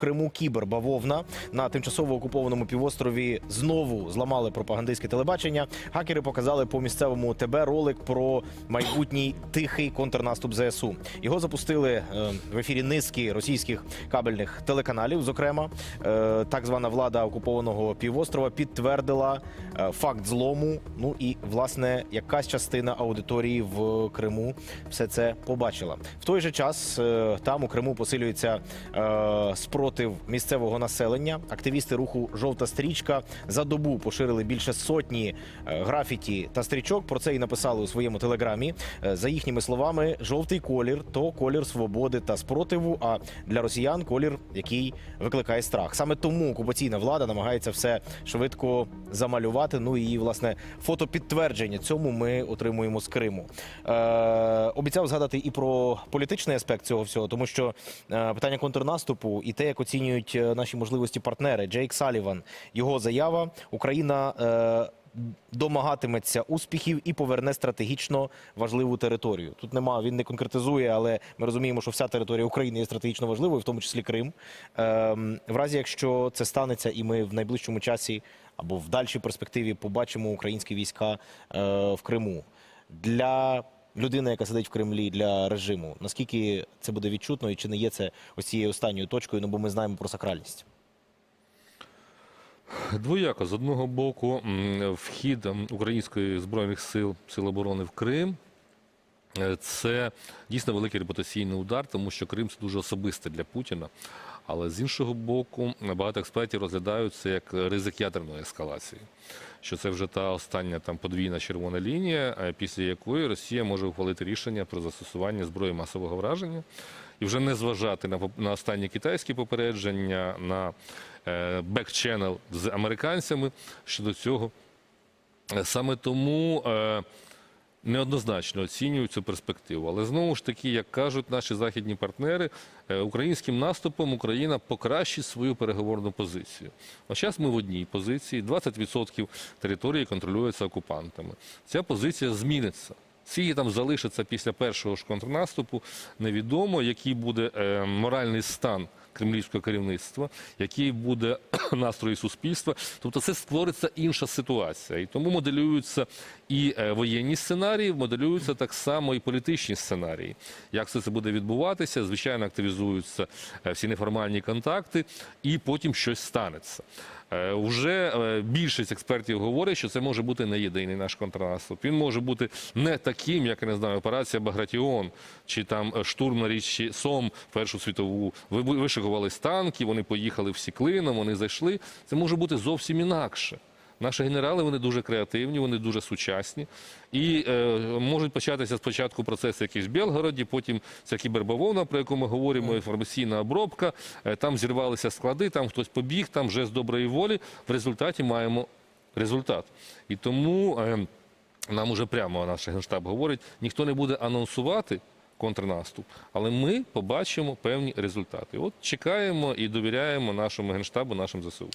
Криму кібербавовна на тимчасово окупованому півострові знову зламали пропагандистське телебачення. Хакери показали по місцевому ТБ ролик про майбутній тихий контрнаступ ЗСУ. Його запустили е, в ефірі низки російських кабельних телеканалів. Зокрема, е, так звана влада окупованого півострова підтвердила е, факт злому. Ну і власне якась частина аудиторії в Криму все це побачила. В той же час там у Криму посилюється е, спротив місцевого населення. Активісти руху Жовта стрічка за добу поширили більше сотні е, графіті та стрічок. Про це і написали у своєму телеграмі. Е, За їхніми словами, жовтий колір то колір свободи та спротиву. А для росіян колір, який викликає страх. Саме тому окупаційна влада намагається все швидко замалювати. Ну і власне фото підтвердження цьому ми отримуємо з Криму. Е, обіцяв згадати і про політичний аспект цього всього, тому що е, питання контрнаступу і те, як оцінюють е, наші можливості партнери. Джейк Саліван, його заява Україна. Е, Домагатиметься успіхів і поверне стратегічно важливу територію. Тут нема, він не конкретизує, але ми розуміємо, що вся територія України є стратегічно важливою, в тому числі Крим. Ем, в разі, якщо це станеться, і ми в найближчому часі або в дальшій перспективі побачимо українські війська е, в Криму для людини, яка сидить в Кремлі, для режиму. Наскільки це буде відчутно, і чи не є це ось цією останньою точкою? Ну бо ми знаємо про сакральність. Двояко з одного боку, вхід української збройних сил сил оборони в Крим. Е, Це дійсно великий репутаційний удар, тому що Крим це дуже особисте для Путіна. Але з іншого боку, багато експертів розглядають це як ризик ядерної ескалації. Що це вже та остання там подвійна червона лінія, е, після якої Росія може ухвалити рішення про застосування зброї масового враження і вже не зважати на, на останні китайські попередження, на бек-ченел з американцями щодо цього. Е, Саме тому неоднозначно оцінюють цю перспективу. Але знову ж таки, як кажуть наші західні партнери, е, українським наступом Україна покращить свою переговорну позицію. А зараз ми в одній позиції, 20% території контролюється окупантами. Ця позиція зміниться. Скільки там залишиться після першого ж контрнаступу, невідомо, який буде е, моральний стан кремлівського керівництва, який буде настрої суспільства. Тобто це створиться інша ситуація. І тому моделюються і е, воєнні сценарії, моделюються так само і політичні сценарії. Як все це буде відбуватися? Звичайно, активізуються е, всі неформальні контакти, і потім щось станеться. Е, Уже е, більшість експертів говорить, що це може бути не єдиний наш контрнаступ. Він може бути не таким, як не знаю, операція Багратіон чи там е, штурм на річці Сом Першу світову. Ви вишикувались танки, вони поїхали всі клином, вони зайшли. Це може бути зовсім інакше. Наші генерали вони дуже креативні, вони дуже сучасні і е, можуть початися спочатку процеси якісь в Белгороді, потім ця кібербавовна, про яку ми говоримо, інформаційна обробка. Е, там зірвалися склади, там хтось побіг, там жест доброї волі. В результаті маємо результат. І тому е, нам уже прямо наш генштаб говорить, ніхто не буде анонсувати. Контрнаступ, але ми побачимо певні результати. От чекаємо і довіряємо нашому генштабу, нашим ЗСУ.